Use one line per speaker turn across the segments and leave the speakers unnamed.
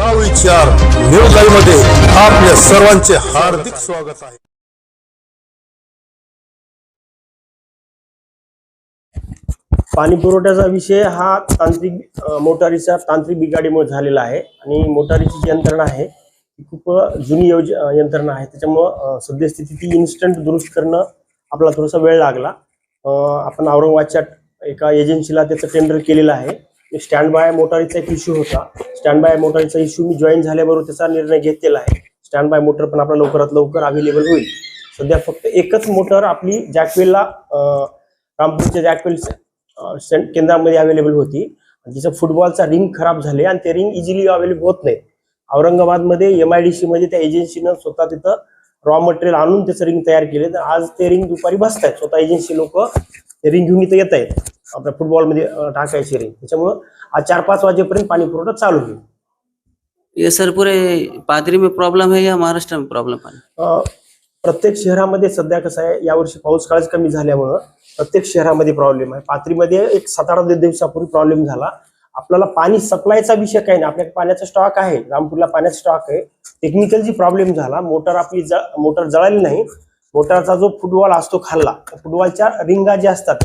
हा विचार न्यूजमध्ये आपल्या सर्वांचे हार्दिक स्वागत आहे.
पाणी पुरवठ्याचा विषय हा तांत्रिक मोटारीचा मोटारीच्या तांत्रिक बिघाडीमुळे झालेला आहे आणि मोटारीची जी यंत्रणा आहे ती खूप जुनी योज यंत्रणा आहे. त्याच्यामुळं सद्यस्थिती ती इन्स्टंट दुरुस्त करणं आपला थोडासा वेळ लागला. आपण औरंगाबादच्या एका एजन्सीला त्याचं टेंडर केलेलं आहे. स्टँड बाय मोटारीचा एक इश्यू होता. स्टँड बाय मोटारीचा इश्यू मी जॉईन झाल्याबरोबर त्याचा निर्णय घेतलेला आहे. स्टँड बाय मोटर पण आपला लवकरात लवकर अवेलेबल होईल. सध्या फक्त एकच मोटर आपली जॅकवेलला रामपूरच्या जॅकवेल केंद्रामध्ये अवेलेबल होती. जिचं फुटबॉलचा रिंग खराब झाले आणि ते रिंग इझिली अवेलेबल होत नाही औरंगाबादमध्ये एम आय डी सी मध्ये त्या एजन्सीनं स्वतः तिथं रॉ मटेरियल आणून त्याचं रिंग तयार केले तर आज ते रिंग दुपारी बसत आहेत स्वतः एजन्सी लोक ते रिंग घेऊन इथं येत आहेत आपल्या फुटबॉलमध्ये टाकायची रिंग त्याच्यामुळं आज चार पाच वाजेपर्यंत पाणी पुरवठा चालू होईल.
ये सर पूरे पादरी में प्रॉब्लम है या महाराष्ट्र में प्रॉब्लम
अ, प्रत्येक शहरामध्ये सध्या कसं आहे यावर्षी पाऊस काळच कमी झाल्यामुळं प्रत्येक शहरामध्ये प्रॉब्लेम आहे. पाथरीमध्ये एक सात आठ दिवसापूर्वी प्रॉब्लेम झाला. आपल्याला पाणी सप्लायचा विषय काही नाही. आपल्याकडे पाण्याचा स्टॉक आहे. रामपूरला पाण्याचा स्टॉक आहे. टेक्निकल जी प्रॉब्लेम झाला मोटर आपली ज- मोटर जळाली नाही. मोटरचा जो फुटबॉल असतो खाल्ला फुटबॉलच्या रिंगा ज्या असतात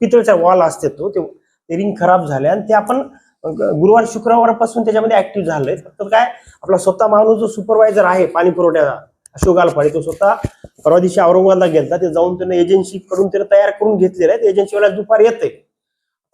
पितळचा वॉल असते तो ते रिंग खराब झाले आणि ते आपण गुरुवार शुक्रवारपासून त्याच्यामध्ये ऍक्टिव्ह झालंय. फक्त काय आपला स्वतः माणूस जो सुपरवायझर आहे पाणी पुरवठ्याचा अशोक आलफाडे तो स्वतः परवा दिवशी औरंगाबादला गेलता. ते जाऊन त्यानं एजन्सी कडून त्यानं तयार करून घेतलेलं आहे. एजन्सीवाला दुपार येते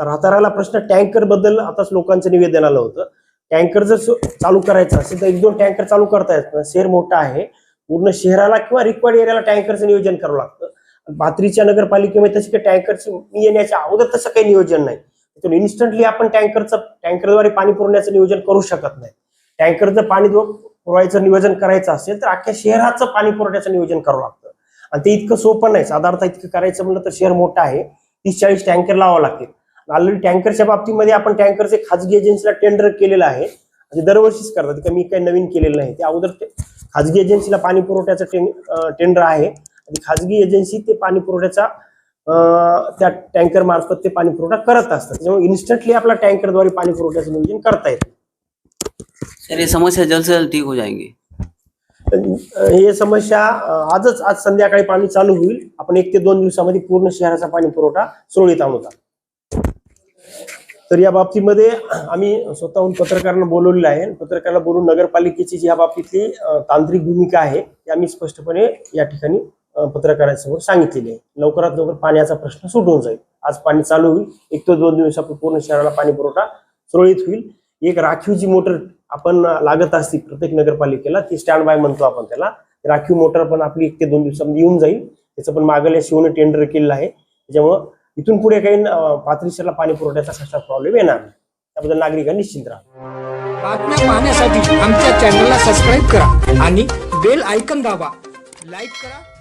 तर हाताराला प्रश्न टँकरबद्दल आताच लोकांचं निवेदन आलं होतं. टँकर जर चालू करायचं असेल तर एक दोन टँकर चालू करता येत शहर मोठा आहे. पूर्ण शहराला किंवा रिक्वायर्ड एरियाला टँकरचं नियोजन करावं लागतं. पात्रीच्या नगरपालिकेमध्ये तशी काही टँकरचं येण्याच्या अगोदर तसं काही नियोजन नाही. तिथून इन्स्टंटली आपण टँकरचं टँकरद्वारे पाणी पुरवण्याचं नियोजन करू शकत नाही. टँकरचं पाणी पुरवायचं नियोजन करायचं असेल तर अख्ख्या शहराचं पाणी पुरवठ्याचं नियोजन करावं लागतं. आणि ते इतकं सोपं नाही. साधारणतः इतकं करायचं म्हणलं तर शहर मोठं आहे. तीस चाळीस टँकर लावावं लागतील. ऑलरेडी टँकरच्या बाबतीमध्ये आपण टँकरचे खाजगी एजन्सीला टेंडर केलेलं आहे. दरवर्षीच करतात. मी काही नवीन केलेलं नाही. ते अगोदर खाजगी एजन्सीला पाणी पुरवठ्याचं टेंडर आहे. आणि खाजगी एजन्सी ते पाणी पुरवठ्याचा त्या टँकर मार्फत ते पाणी पुरवठा करत असतात. त्यामुळे इन्स्टंटली आपला टँकरद्वारे पाणी पुरवठ्याचं नियोजन करता येतं.
सर ये समस्या जल्द से जल्द ठीक हो जाएंगी.
हे समस्या आजच आज संध्याकाळी पाणी चालू होईल. आपण एक ते दोन दिवसामध्ये पूर्ण शहराचा पाणी पुरवठा सुरळीत आणू तर या बाबतीमध्ये आम्ही स्वतःहून पत्रकारांना बोलवलेलं आहे. पत्रकाराला बोलून नगरपालिकेची जी या बाबतीतली तांत्रिक भूमिका आहे ती आम्ही स्पष्टपणे या ठिकाणी पत्रकारांसमोर सांगितलेली आहे. लवकरात लवकर पाण्याचा प्रश्न सुटून जाईल. आज पाणी चालू होईल. एक ते दोन दिवसापूर्वी पूर्ण शहराला पाणी पुरवठा सुरळीत होईल. एक राखीव जी मोटर आपण लागत असते प्रत्येक नगरपालिकेला ती स्टँड बाय म्हणतो आपण त्याला. राखीव मोटर पण आपली एक ते दोन दिवसामध्ये येऊन जाईल. त्याचं पण मागल्या शिवने टेंडर केलेलं आहे. त्याच्यामुळं इथून पुढे काही अं, पाणी पुरवठ्याचा कसा प्रॉब्लेम येणार नाही. त्याबद्दल नागरिकांनी निश्चिंत राहा.
बातम्या पाहण्यासाठी आमच्या चॅनलला सबस्क्राईब करा आणि बेल आयकन दाबा. लाईक करा.